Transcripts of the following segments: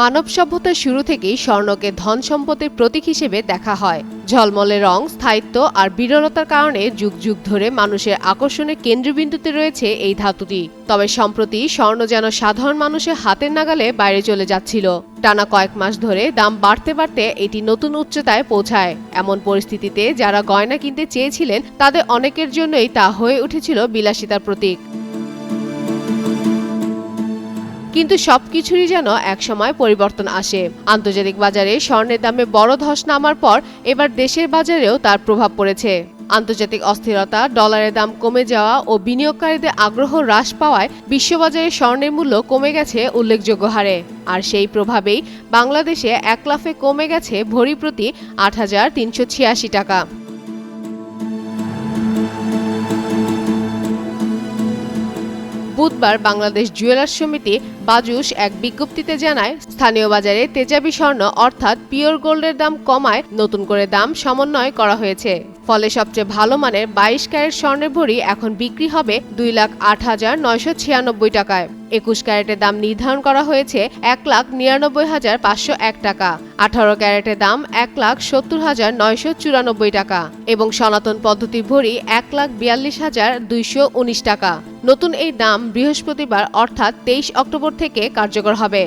মানব সভ্যতার শুরু থেকেই স্বর্ণকে ধন সম্পদের প্রতীক হিসেবে দেখা হয়। ঝলমলে রং, স্থায়িত্ব আর বিরলতার কারণে যুগ যুগ ধরে মানুষের আকর্ষণের কেন্দ্রবিন্দুতে রয়েছে এই ধাতুটি। তবে সম্প্রতি স্বর্ণ যেন সাধারণ মানুষের হাতের নাগালে বাইরে চলে যাচ্ছিল। টানা কয়েক মাস ধরে দাম বাড়তে বাড়তে এটি নতুন উচ্চতায় পৌঁছায়। এমন পরিস্থিতিতে যারা গয়না কিনতে চেয়েছিলেন, তাদের অনেকের জন্যই তা হয়ে উঠেছিল বিলাসিতার প্রতীক। কিন্তু সবকিছুরই যেন একসময় পরিবর্তন আসে। আন্তর্জাতিক বাজারে স্বর্ণের দামে বড় ধস নামার পর এবার দেশের বাজারেও তার প্রভাব পড়েছে। আন্তর্জাতিক অস্থিরতা, ডলারের দাম কমে যাওয়া ও বিনিয়োগকারীদের আগ্রহ হ্রাস পাওয়ায় বিশ্ববাজারে স্বর্ণের মূল্য কমে গেছে উল্লেখযোগ্য হারে। আর সেই প্রভাবেই বাংলাদেশে এক লাফে কমে গেছে ভরি প্রতি আট হাজার তিনশো ছিয়াশি টাকা। বুধবার বাংলাদেশ জুয়েলার্স সমিতি বাজুস এক বিজ্ঞপ্তিতে জানায়, স্থানীয় বাজারে তেজাবি স্বর্ণ অর্থাৎ পিওর গোল্ডের দাম কমায়, নতুন করে দাম সমন্বয় করা হয়েছে। ফলে সবচেয়ে ভালো মানের বাইশ ক্যারেট স্বর্ণের ভরি এখন বিক্রি হবে দুই লাখ আট হাজার নয়শো ছিয়ানব্বই টাকায়। একুশ ক্যারেটের দাম নির্ধারণ করা হয়েছে এক লাখ নিরানব্বই হাজার পাঁচশো এক টাকা। আঠারো ক্যারেটের দাম এক লাখ সত্তর হাজার নয়শো চুরানব্বই টাকা এবং সনাতন পদ্ধতির ভরি এক লাখ বিয়াল্লিশ হাজার দুইশো উনিশ টাকা। নতুন এই দাম বৃহস্পতিবার, অর্থাৎ তেইশ অক্টোবর থেকে কার্যকর হবে।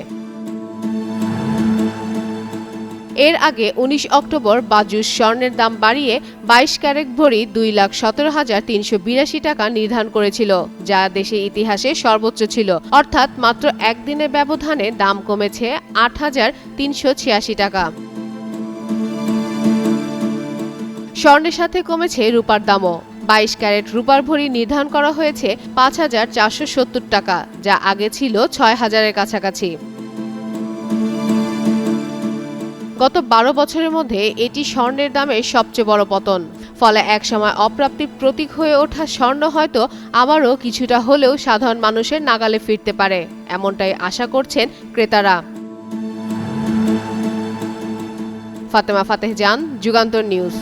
এর আগে ১৯ অক্টোবর বাজুস স্বর্ণের দাম বাড়িয়ে বাইশ ক্যারেট ভরি দুই লাখ সতেরো হাজার তিনশো বিরাশি টাকা নির্ধারণ করেছিল, যা দেশের ইতিহাসে সর্বোচ্চ ছিল। অর্থাৎ মাত্র একদিনের ব্যবধানে দাম কমেছে আট হাজার তিনশো ছিয়াশি টাকা। স্বর্ণের সাথে কমেছে রূপার দামও। বাইশ ক্যারেট রূপার ভরি নির্ধারণ করা হয়েছে পাঁচ হাজার চারশো সত্তর টাকা, যা আগে ছিল ছয় হাজারের কাছাকাছি। গত বারো বছরের মধ্যে এটি স্বর্ণের দামের সবচেয়ে বড় পতন। ফলে একসময় অপ্রাপ্তির প্রতীক হয়ে ওঠা স্বর্ণ হয়তো আবারও কিছুটা হলেও সাধারণ মানুষের নাগালে ফিরতে পারে, এমনটাই আশা করছেন ক্রেতারা। ফাতেমা ফাতেহ জান, যুগান্তর নিউজ।